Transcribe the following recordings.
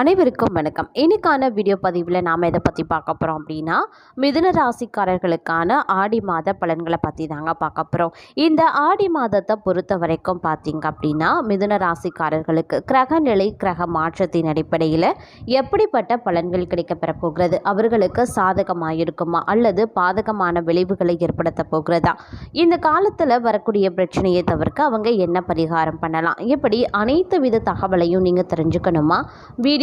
அனைவருக்கும் வணக்கம். இன்னைக்கான வீடியோ பதிவில் நாம் எதை பற்றி பார்க்க போகிறோம் அப்படின்னா மிதுன ராசிக்காரர்களுக்கான ஆடி மாத பலன்களை பற்றி தாங்க பார்க்க போகிறோம் இந்த ஆடி மாதத்தை பொறுத்த வரைக்கும் பார்த்தீங்க அப்படின்னா மிதுன ராசிக்காரர்களுக்கு கிரக நிலை கிரக மாற்றத்தின் அடிப்படையில் எப்படிப்பட்ட பலன்கள் கிடைக்கப்பெற போகிறது? அவர்களுக்கு சாதகமாக இருக்குமா அல்லது பாதகமான விளைவுகளை ஏற்படுத்த போகிறதா? இந்த காலத்தில் வரக்கூடிய பிரச்சனையை தவிர்க்க அவங்க என்ன பரிகாரம் பண்ணலாம்? இப்படி அனைத்து வித தகவலையும் நீங்கள் தெரிஞ்சுக்கணுமா? வீடியோ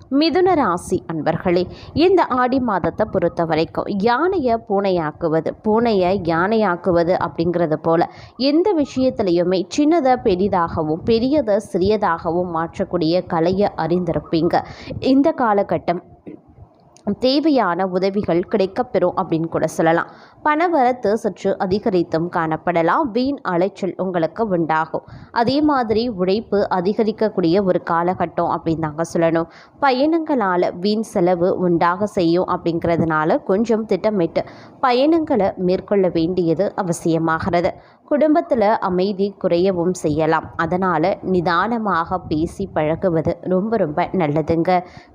மிதுன ராசி அன்பர்களே இந்த ஆடி மாதத்தை பொறுத்த வரைக்கும் யானையை பூனையாக்குவது பூனையை யானையாக்குவது அப்படிங்கிறது போல எந்த விஷயத்துலையுமே சின்னதை பெரிதாகவும் பெரியதை சிறியதாகவும் மாற்றக்கூடிய கலையை அறிந்திருப்பீங்க. இந்த காலகட்டம் தேவையான உதவிகள் கிடைக்கப்பெறும் அப்படின்னு கூட சொல்லலாம். பணவரத்து சற்று அதிகரித்தும் காணப்படலாம். வீண் அலைச்சல் உங்களுக்கு உண்டாகும். அதே மாதிரி உழைப்பு அதிகரிக்கக்கூடிய ஒரு காலகட்டம் அப்படின்னு தாங்க சொல்லணும். பயணங்களால் வீண் செலவு உண்டாக செய்யும் அப்படிங்கிறதுனால கொஞ்சம் திட்டமிட்டு பயணங்களை மேற்கொள்ள வேண்டியது அவசியமாகிறது. குடும்பத்தில் அமைதி குறையவும் செய்யலாம். அதனால் நிதானமாக பேசி பழகுவது ரொம்ப ரொம்ப நல்லதுங்க.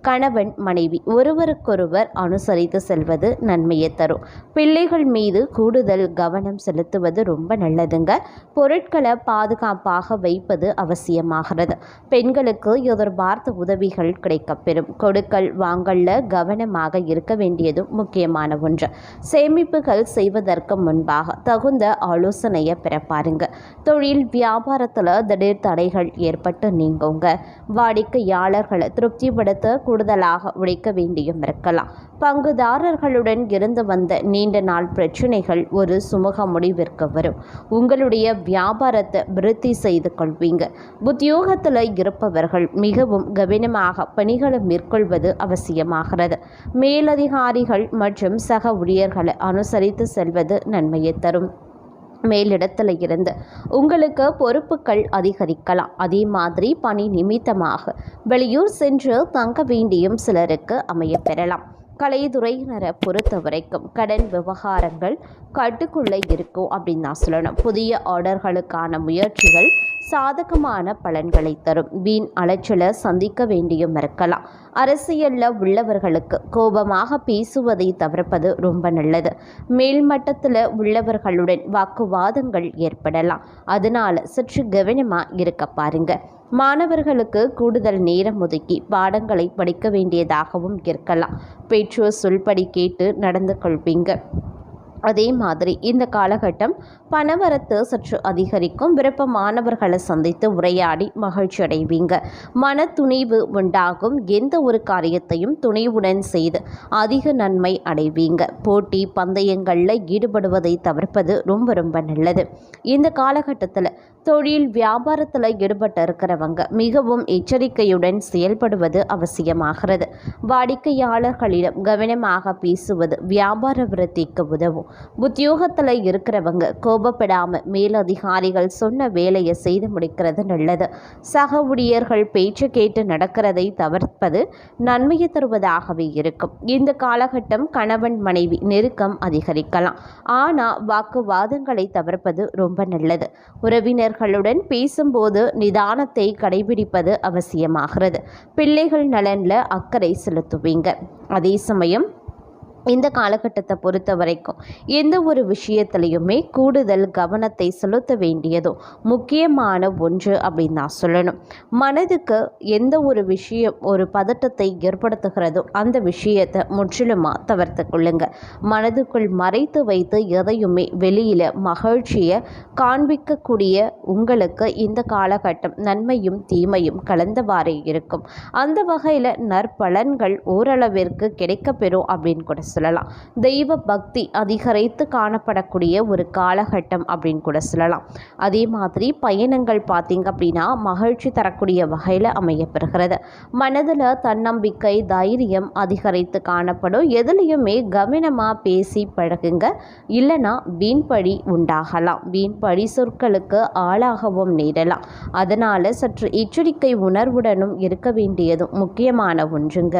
கணவன் மனைவி ஒருவருக்கொருவர் அனுசரித்து செல்வது நன்மையை தரும். பிள்ளைகள் மீது கூடுதல் கவனம் செலுத்துவது ரொம்ப நல்லதுங்க. பொருட்களை பாதுகாப்பாக வைப்பது அவசியமாகிறது. பெண்களுக்கு எதிர்பார்த்த உதவிகள் கிடைக்கப்பெறும் கொடுக்கல் வாங்கல்ல கவனமாக இருக்க வேண்டியதும் முக்கியமான ஒன்று. சேமிப்புகள் செய்வதற்கு முன்பாக தகுந்த ஆலோசனையை பெற பாருங்க. தொழில் வியாபாரத்தில் திடீர் தடைகள் ஏற்பட்டு நீங்குங்க. வாடிக்கையாளர்களை திருப்திப்படுத்த கூடுதலாக உழைக்க வேண்டியும் இருக்கலாம். பங்குதாரர்களுடன் இருந்து வந்த நீண்ட நாள் பிரச்சனைகள் ஒரு சுமூக முடிவிற்கு வரும். உங்களுடைய வியாபாரத்தை விருத்தி செய்து கொள்வீங்க. உத்தியோகத்தில் இருப்பவர்கள் மிகவும் கவனமாக பணிகளை மேற்கொள்வது அவசியமாகிறது. மேலதிகாரிகள் மற்றும் சக ஊழியர்களை அனுசரித்து செல்வது நன்மையை தரும். மேலிடத்தில் இருந்து உங்களுக்கு பொறுப்புகள் அதிகரிக்கலாம். அதே மாதிரி பணி நிமித்தமாக வெளியூர் சென்று தங்க வேண்டியும் சிலருக்கு அமைய பெறலாம். கலைத்துறையினரை பொறுத்த வரைக்கும் கடன் விவகாரங்கள் கட்டுக்குள்ளே இருக்கும் அப்படின்னு நான் சொல்லணும். புதிய ஆர்டர்களுக்கான முயற்சிகள் சாதகமான பலன்களை தரும். வீண் அலைச்சலை சந்திக்க வேண்டியும் இருக்கலாம் அரசியலில் உள்ளவர்களுக்கு கோபமாக பேசுவதை தவிர்ப்பது ரொம்ப நல்லது. மேல்மட்டத்தில் உள்ளவர்களுடன் வாக்குவாதங்கள் ஏற்படலாம். அதனால் சற்று கவனமாக இருக்க பாருங்க. மாணவர்களுக்கு கூடுதல் நேரம் ஒதுக்கி பாடங்களை படிக்க வேண்டியதாகவும் இருக்கலாம். பெற்றோர் சொல்படி கேட்டு நடந்து கொள்வீங்க. அதே மாதிரி இந்த காலகட்டம் பணவரத்து சற்று அதிகரிக்கும். விருப்பமானவர்களை சந்தித்து உரையாடி மகிழ்ச்சி அடைவீங்க. மன துணிவு உண்டாகும். எந்த ஒரு காரியத்தையும் துணிவுடன் செய்து அதிக நன்மை அடைவீங்க. போட்டி பந்தயங்களில் ஈடுபடுவதை தவிர்ப்பது ரொம்ப ரொம்ப நல்லது. இந்த காலகட்டத்தில் தொழில் வியாபாரத்தில் ஈடுபட்டு இருக்கிறவங்க மிகவும் எச்சரிக்கையுடன் செயல்படுவது அவசியமாகிறது. வாடிக்கையாளர்களிடம் கவனமாக பேசுவது வியாபார விருத்திக்கு உதவும். உத்தியோகத்தில் இருக்கிறவங்க கோபப்படாமல் மேலதிகாரிகள் சொன்ன வேலையை செய்து முடிக்கிறது நல்லது. சக ஊழியர்கள் பேச்சு கேட்டு நடக்கிறதை தவிர்ப்பது நன்மையை தருவதாகவே இருக்கும். இந்த காலகட்டம் கணவன் மனைவி நெருக்கம் அதிகரிக்கலாம். ஆனால் வாக்குவாதங்களை தவிர்ப்பது ரொம்ப நல்லது. உறவினர்களுடன் பேசும்போது நிதானத்தை கடைபிடிப்பது அவசியமாகிறது. பிள்ளைகள் நலனில் அக்கறை செலுத்துவீங்க. அதே சமயம் இந்த காலகட்டத்தை பொறுத்த வரைக்கும் எந்த ஒரு விஷயத்துலையுமே கூடுதல் கவனத்தை செலுத்த வேண்டியதும் முக்கியமான ஒன்று அப்படின்னு நான் சொல்லணும். மனதுக்கு எந்த ஒரு விஷயம் ஒரு பதட்டத்தை ஏற்படுத்துகிறதோ அந்த விஷயத்தை முற்றிலுமாக தவிர்த்து கொள்ளுங்க. மனதுக்குள் மறைத்து வைத்து எதையுமே வெளியில் மகிழ்ச்சியை காண்பிக்கக்கூடிய உங்களுக்கு இந்த காலகட்டம் நன்மையும் தீமையும் கலந்தவாறே இருக்கும். அந்த வகையில் நற்பலன்கள் ஓரளவிற்கு கிடைக்கப்பெறும் அப்படின்னு கூட சொல்லலாம். தெய்வ பக்தி அதிகரித்து காணப்படக்கூடிய ஒரு காலகட்டம் அப்படின்னு கூட சொல்லலாம். அதே மாதிரி பயணங்கள் பார்த்தீங்க அப்படின்னா மகிழ்ச்சி தரக்கூடிய வகையில் அமையப்பெறுகிறது. மனதில் தன்னம்பிக்கை தைரியம் அதிகரித்து காணப்படும். எதுலேயுமே கவனமாக பேசி பழகுங்க. இல்லைன்னா வீண்பழி உண்டாகலாம். வீண்பழி சொற்களுக்கு ஆளாகவும் நேரலாம். அதனால் சற்று எச்சரிக்கை உணர்வுடனும் இருக்க வேண்டியதும் முக்கியமான ஒன்றுங்க.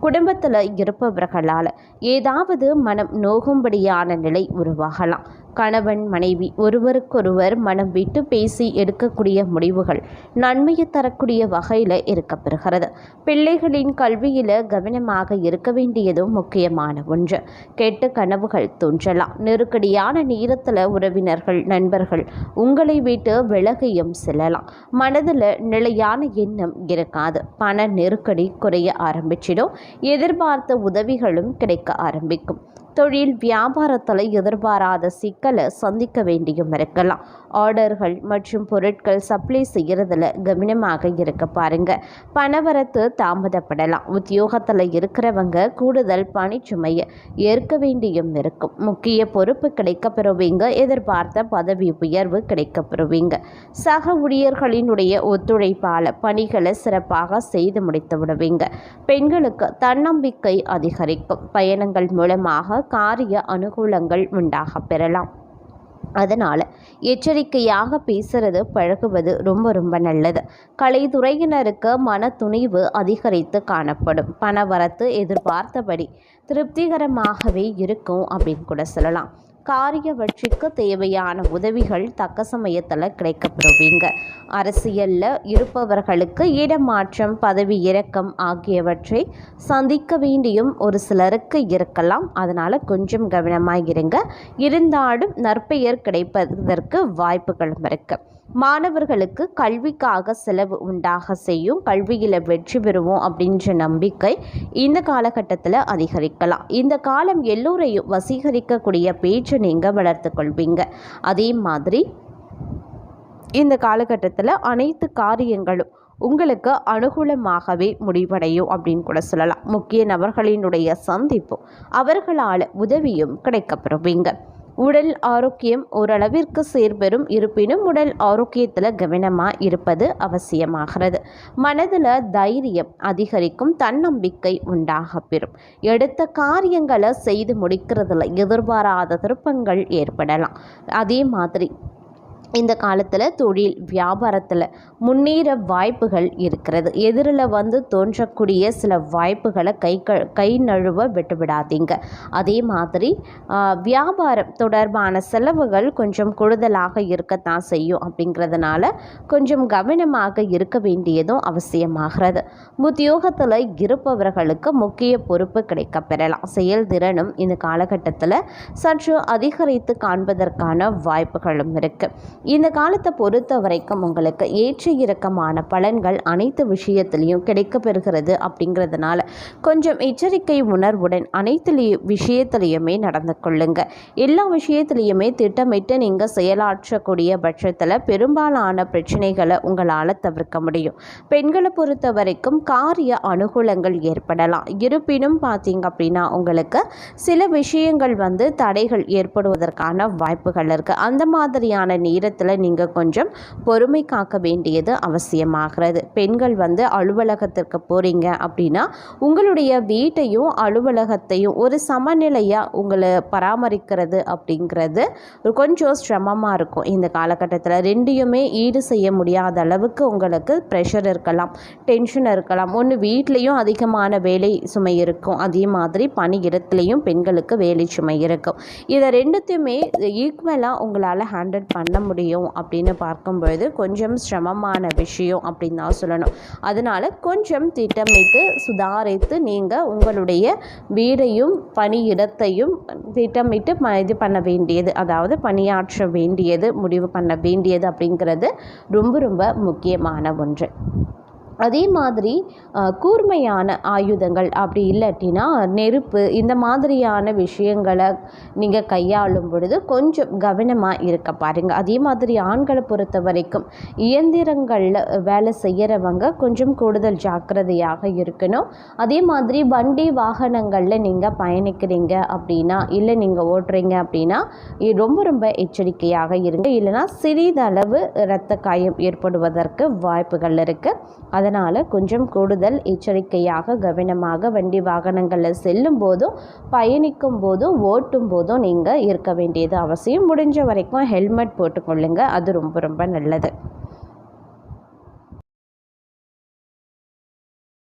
குடும்பத்தில் இருப்பவர்களால் ஏதாவது மனம் நோகும்படியான நிலை உருவாகலாம். கணவன் மனைவி ஒருவருக்கொருவர் மனம் விட்டு பேசி எடுக்கக்கூடிய முடிவுகள் நன்மையை தரக்கூடிய வகையில் இருக்கப்பெறுகிறது. பிள்ளைகளின் கல்வியில் கவனமாக இருக்க வேண்டியதும் முக்கியமான ஒன்று. கெட்ட கனவுகள் தோன்றலாம். நெருக்கடியான நேரத்தில் உறவினர்கள் நண்பர்கள் உங்களை விட்டு விலகியும் செல்லலாம். மனதில் நிலையான எண்ணம் இருக்காது. பண நெருக்கடி குறைய ஆரம்பிச்சிடும். எதிர்பார்த்த உதவிகளும் கிடைக்க ஆரம்பிக்கும். தொழில் வியாபாரத்தில் எதிர்பாராத சிக்கலை சந்திக்க வேண்டியும் இருக்கலாம். ஆர்டர்கள் மற்றும் பொருட்கள் சப்ளை செய்கிறதுல கவனமாக இருக்க பாருங்க. பணவரத்து தாமதப்படலாம். உத்தியோகத்தில் இருக்கிறவங்க கூடுதல் பணிச்சுமையை ஏற்க வேண்டியும் இருக்கும். முக்கிய பொறுப்பு கிடைக்க பெறுவீங்க எதிர்பார்த்த பதவி உயர்வு கிடைக்க பெறுவீங்க சக ஊழியர்களினுடைய ஒத்துழைப்பால் பணிகளை சிறப்பாக செய்து முடித்து விடுவீங்க. பெண்களுக்கு தன்னம்பிக்கை அதிகரிக்கும். பயணங்கள் மூலமாக காரிய அனுகூலங்கள் உண்டாக பெறலாம். அதனால் எச்சரிக்கையாக பேசுறது பழகுவது ரொம்ப ரொம்ப நல்லது. கலைத்துறையினருக்கு மன துணிவு அதிகரித்து காணப்படும். பணவரத்து எதிர்பார்த்தபடி திருப்திகரமாகவே இருக்கும் அப்படின்னு கூட சொல்லலாம். காரியவற்றிக்கு தேவையான உதவிகள் தக்க சமயத்தில் கிடைக்கப்படுவீங்க. அரசியலில் இருப்பவர்களுக்கு இடமாற்றம் பதவி இறக்கம் ஆகியவற்றை சந்திக்க வேண்டியும் ஒரு சிலருக்கு இருக்கலாம். அதனால் கொஞ்சம் கவனமாக இருங்க. இருந்தாலும் நற்பெயர் கிடைப்பதற்கு வாய்ப்புகளும் இருக்குது மாணவர்களுக்கு கல்விக்காக செலவு உண்டாக செய்யும் கல்வியில் வெற்றி பெறுவோம் அப்படின்ற நம்பிக்கை இந்த காலகட்டத்தில் அதிகரிக்கலாம். இந்த காலம் எல்லோரையும் வசீகரிக்கக்கூடிய பேச்சு நீங்கள் வளர்த்து கொள்வீங்க. அதே மாதிரி இந்த காலகட்டத்தில் அனைத்து காரியங்களும் உங்களுக்கு அனுகூலமாகவே முடிவடையும் அப்படின்னு கூட சொல்லலாம். முக்கிய நபர்களினுடைய சந்திப்பும் அவர்களால் உதவியும் கிடைக்கப்பெறுவீங்க. உடல் ஆரோக்கியம் ஓரளவிற்கு சேர்பெறும் இருப்பினும் உடல் ஆரோக்கியத்தில் கவனமாக இருப்பது அவசியமாகிறது. மனதில் தைரியம் அதிகரிக்கும் தன்னம்பிக்கை உண்டாக பெறும். எடுத்த காரியங்களை செய்து முடிக்கிறதுல எதிர்பாராத திருப்பங்கள் ஏற்படலாம். அதே மாதிரி இந்த காலத்தில் தொழில் வியாபாரத்தில் முன்னேற வாய்ப்புகள் இருக்கிறது. எதிரில் வந்து தோன்றக்கூடிய சில வாய்ப்புகளை கை க கை நழுவ விட்டுவிடாதீங்க அதே மாதிரி வியாபாரம் தொடர்பான செலவுகள் கொஞ்சம் கூடுதலாக இருக்கத்தான் செய்யும் அப்படிங்கிறதுனால கொஞ்சம் கவனமாக இருக்க வேண்டியதும் அவசியமாகிறது. உத்தியோகத்தில் இருப்பவர்களுக்கு முக்கிய பொறுப்பு கிடைக்க பெறலாம். செயல்திறனும் இந்த காலகட்டத்தில் சற்று அதிகரித்து காண்பதற்கான வாய்ப்புகளும் இருக்குது இந்த காலத்தை பொறுத்த வரைக்கும் உங்களுக்கு ஏற்ற இறக்கமான பலன்கள் அனைத்து விஷயத்திலையும் கிடைக்கப்பெறுகிறது அப்படிங்கிறதுனால கொஞ்சம் எச்சரிக்கை உணர்வுடன் அனைத்து விஷயத்திலையுமே நடந்து கொள்ளுங்க. எல்லா விஷயத்திலையுமே திட்டமிட்டு நீங்கள் செயலாற்றக்கூடிய பட்சத்தில் பெரும்பாலான பிரச்சனைகளை உங்களால் தவிர்க்க முடியும். பெண்களை பொறுத்த வரைக்கும் காரிய அனுகூலங்கள் ஏற்படலாம். இருப்பினும் பார்த்தீங்க அப்படின்னா உங்களுக்கு சில விஷயங்கள் வந்து தடைகள் ஏற்படுவதற்கான வாய்ப்புகள் இருக்குது அந்த மாதிரியான நேரத்தில் நீங்கள் கொஞ்சம் பொறுமை காக்க வேண்டியது அவசியமாகிறது. பெண்கள் வந்து அலுவலகத்திற்கு போகிறீங்க அப்படின்னா உங்களுடைய வீட்டையும் அலுவலகத்தையும் ஒரு சமநிலையாக உங்களை பராமரிக்கிறது அப்படிங்கிறது கொஞ்சம் சிரமமாக இருக்கும். இந்த காலகட்டத்தில் ரெண்டையுமே ஈடு செய்ய முடியாத அளவுக்கு உங்களுக்கு ப்ரெஷர் இருக்கலாம் டென்ஷன் இருக்கலாம். ஒன்று வீட்லேயும் அதிகமான வேலை சுமை இருக்கும். அதே மாதிரி பணி இடத்துலையும் பெண்களுக்கு வேலை சுமை இருக்கும். இதை ரெண்டுத்தையுமே ஈக்குவலாக உங்களால் ஹேண்டில் பண்ண முடியும். முடியும் அப்படின்னு பார்க்கும்பொழுது கொஞ்சம் சிரமமான விஷயம் அப்படின்னு தான் சொல்லணும். அதனால் கொஞ்சம் திட்டமிட்டு சுதாரித்து நீங்கள் உங்களுடைய வீடையும் பணியிடத்தையும் திட்டமிட்டு இது பண்ண வேண்டியது. அதாவது பணியாற்ற வேண்டியது முடிவு பண்ண வேண்டியது அப்படிங்கிறது ரொம்ப ரொம்ப முக்கியமான ஒன்று. அதே மாதிரி கூர்மையான ஆயுதங்கள் அப்படி இல்லாட்டினா நெருப்பு இந்த மாதிரியான விஷயங்களை நீங்கள் கையாளும் பொழுது கொஞ்சம் கவனமாக இருக்க பாருங்கள் அதே மாதிரி ஆண்களை பொறுத்த வரைக்கும் இயந்திரங்களில் வேலை செய்கிறவங்க கொஞ்சம் கூடுதல் ஜாக்கிரதையாக இருக்கணும். அதே மாதிரி வண்டி வாகனங்களில் நீங்கள் பயணிக்கிறீங்க அப்படின்னா இல்லை நீங்கள் ஓட்டுறீங்க அப்படின்னா ரொம்ப ரொம்ப எச்சரிக்கையாக இருங்க. இல்லைன்னா சிறிதளவு இரத்த காயம் ஏற்படுவதற்கு வாய்ப்புகள் இருக்குது அதை அதனால் கொஞ்சம் கூடுதல் எச்சரிக்கையாக கவனமாக வண்டி வாகனங்களில் செல்லும் போதும் பயணிக்கும் போதும் ஓட்டும் போதும் நீங்கள் இருக்க வேண்டியது அவசியம். முடிஞ்ச வரைக்கும் ஹெல்மெட் போட்டுக்கொள்ளுங்க. அது ரொம்ப ரொம்ப நல்லது.